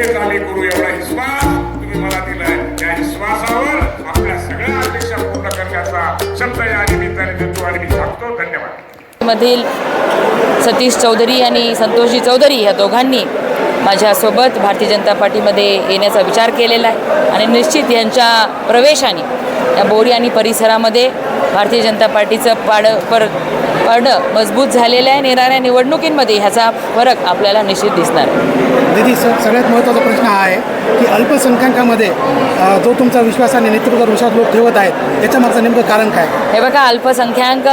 सांगेल तेच आम्ही करू एवढा विश्वास तुम्ही मला दिलाय. त्या विश्वासावर आपल्या सगळ्या अपेक्षा पूर्ण करण्याचा शब्द या निमित्ताने देतो आणि मी सांगतो. धन्यवाद. मधील सतीश चौधरी आणि संतोषजी चौधरी या दोघांनी माझ्यासोबत भारतीय जनता पार्टीमध्ये येण्याचा विचार केलेला आहे. आणि निश्चित यांच्या प्रवेशाने या बोरी आणि परिसरामध्ये भारतीय जनता पार्टीचं पाड पर पारडं मजबूत झालेलं आहे. येणाऱ्या निवडणुकींमध्ये ह्याचा फरक आपल्याला निश्चित दिसणार आहे. दीदी स सगळ्यात महत्त्वाचा प्रश्न हा आहे की अल्पसंख्याकामध्ये जो तुमचा विश्वास आणि नेतृत्वावर विश्वास लोक ठेवत आहेत याच्या मागचं नेमकं कारण काय? हे बघा अल्पसंख्याक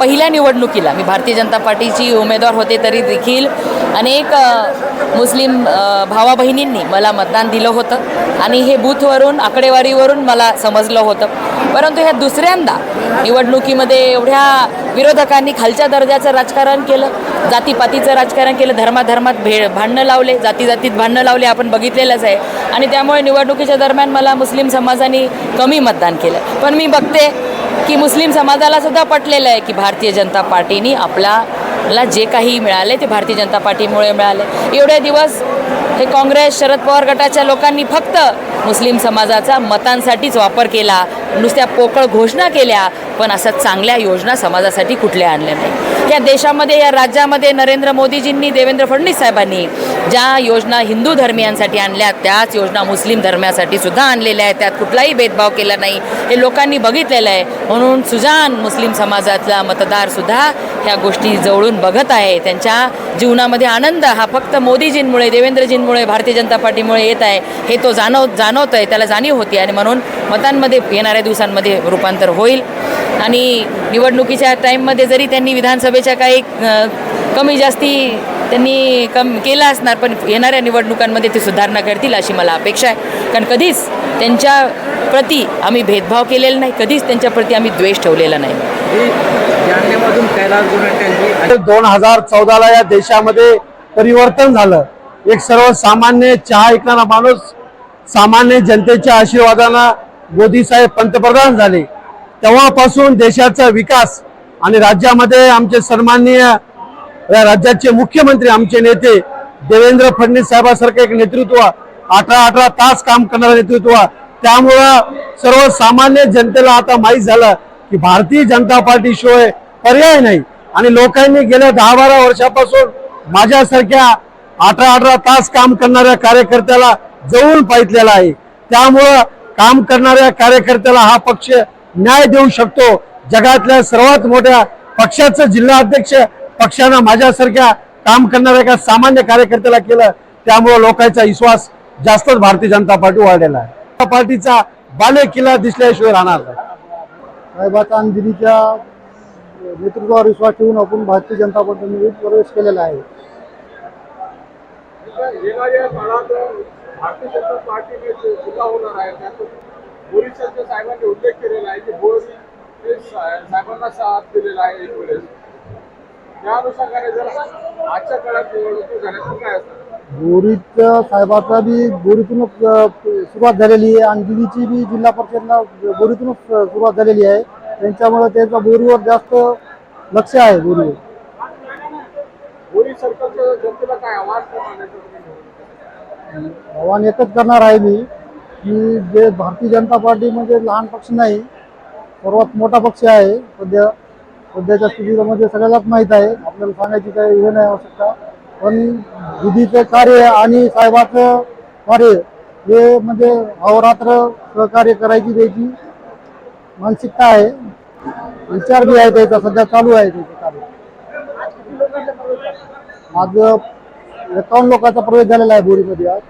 पहिल्या निवडणुकीला मी भारतीय जनता पार्टीची उमेदवार होते तरी देखील अनेक मुस्लिम भावा बहिणींनी मला मतदान दिलं होतं. आणि हे बूथवरून आकडेवारीवरून मला समजलं होतं. परंतु ह्या दुसऱ्यांदा निवडणुकीमध्ये एवढ्या विरोधकांनी खालच्या दर्जाचं राजकारण केलं जातीपातीचं राजकारण केलं धर्माधर्मात भे भांडणं लावले जाती जातीत भांडणं लावले आपण बघितलेलंच आहे. आणि त्यामुळे निवडणुकीच्या दरम्यान मला मुस्लिम समाजाने कमी मतदान केलं. पण मी बघते की मुस्लिम समाजाला सुद्धा पटलेलं आहे की भारतीय जनता पार्टीने आपल्याला जे काही मिळाले ते भारतीय जनता पार्टीमुळे मिळाले एवढे दिवस हे काँग्रेस शरद पवार गटाच्या लोकांनी फक्त मुस्लिम समाजाचा मतांसाठीच वापर केला. नुसत्या पोकळ घोषणा केल्या पण अशा चांगल्या योजना समाजासाठी कुठल्या आणल्या नाही. या देशामध्ये या राज्यामध्ये नरेंद्र मोदीजींनी देवेंद्र फडणवीस साहेबांनी ज्या योजना हिंदू धर्मियांसाठी आणल्या त्याच योजना मुस्लिम धर्मासाठी सुद्धा आणलेल्या आहेत. त्यात कुठलाही भेदभाव केला नाही. हे लोकांनी बघितलेलं आहे. म्हणून सुजान मुस्लिम समाजातला मतदारसुद्धा ह्या गोष्टी जवळून बघत आहे. त्यांच्या जीवनामध्ये आनंद हा फक्त मोदीजींमुळे देवेंद्रजींमुळे भारतीय जनता पार्टीमुळे येत आहे. हे तो जाणव जाणवत आहे त्याला जाणीव होती आणि म्हणून मतांमध्ये येणाऱ्या दिवसांमध्ये रूपांतर होईल. आणि निवडणुकीच्या टाईममध्ये जरी त्यांनी विधानसभेच्या काही कमी जास्ती त्यांनी कम केलं असणार पण येणाऱ्या निवडणुकांमध्ये ते सुधारणा करतील अशी मला अपेक्षा आहे. कारण कधीच त्यांच्या प्रती आम्ही भेदभाव केलेला नाही कधीच त्यांच्या प्रती आम्ही द्वेष ठेवलेला नाही. दोन हजार चौदाला या देशामध्ये परिवर्तन झालं. एक सर्वसामान्य चहा ऐकणारा माणूस सामान्य जनतेच्या आशीर्वादानं मोदी साहेब पंतप्रधान झाले. तेव्हापासून देशाचा विकास आणि राज्यामध्ये आमचे सन्माननीय या राज्याचे मुख्यमंत्री आमचे नेते देवेंद्र फडणवीस साहेबांसारखं एक नेतृत्व अठरा अठरा तास काम करणारं नेतृत्व. त्यामुळं सर्वसामान्य जनतेला आता माहीत झालं की भारतीय जनता पार्टीशिवाय पर्याय नाही. आणि लोकांनी गेल्या दहा बारा वर्षापासून माझ्यासारख्या अठरा अठरा तास काम करणाऱ्या कार्यकर्त्याला जवळून पाहितलेला आहे. त्यामुळं काम करणाऱ्या कार्यकर्त्याला हा पक्ष न्याय देऊ शकतो. जगातल्या सर्वात मोठ्या पक्षाचं जिल्हा अध्यक्ष पक्षानं माझ्यासारख्या काम करणाऱ्या एका सामान्य कार्यकर्त्याला केलं त्यामुळं लोकांचा विश्वास जास्तच भारतीय जनता पार्टी वाढलेला आहे. पार्टीचा बाले किल्ला दिसल्याशिवाय राहणार साहेबाचा दिदीच्या नेतृत्वावर विश्वास ठेवून आपण भारतीय जनता पार्टीमध्ये प्रवेश केलेला आहे. येणाऱ्या काळात भारतीय जनता पार्टीने होणार आहे बोरीच्या साहेबांनी उल्लेख केलेला आहे की बोरी साहेबांना साथ दिलेला आहे एक वेळेस. त्या अनुषंगाने जर आजच्या काळात निवडणूक काय साहेबाचा बी बोरीतूनच सुरुवात झालेली आहे. आणि दिदीची बी जिल्हा परिषदला बोरीतूनच सुरुवात झालेली आहे. त्यांच्यामुळे त्याचा बोरीवर जास्त लक्ष आहे बोरीवर. बोरी सरकारचं जनतेला काय आहे? आव्हान एकच करणार आहे मी. की जे भारतीय जनता पार्टी म्हणजे लहान पक्ष नाही सर्वात मोठा पक्ष आहे. सध्या सध्याच्या स्थितीमध्ये म्हणजे सगळ्यालाच माहीत आहे. आपल्याला सांगायची काही हे नाही आवश्यकता. पण विधीचं कार्य आणि साहेबाचं कार्य हे म्हणजे अहोरात्र सहकार्य करायची त्याची मानसिकता आहे. विचार बी आहे त्याचा. सध्या चालू आहे त्याचं कार्य. आज एकावन्न लोकांचा प्रवेश झालेला आहे बोरीमध्ये आज.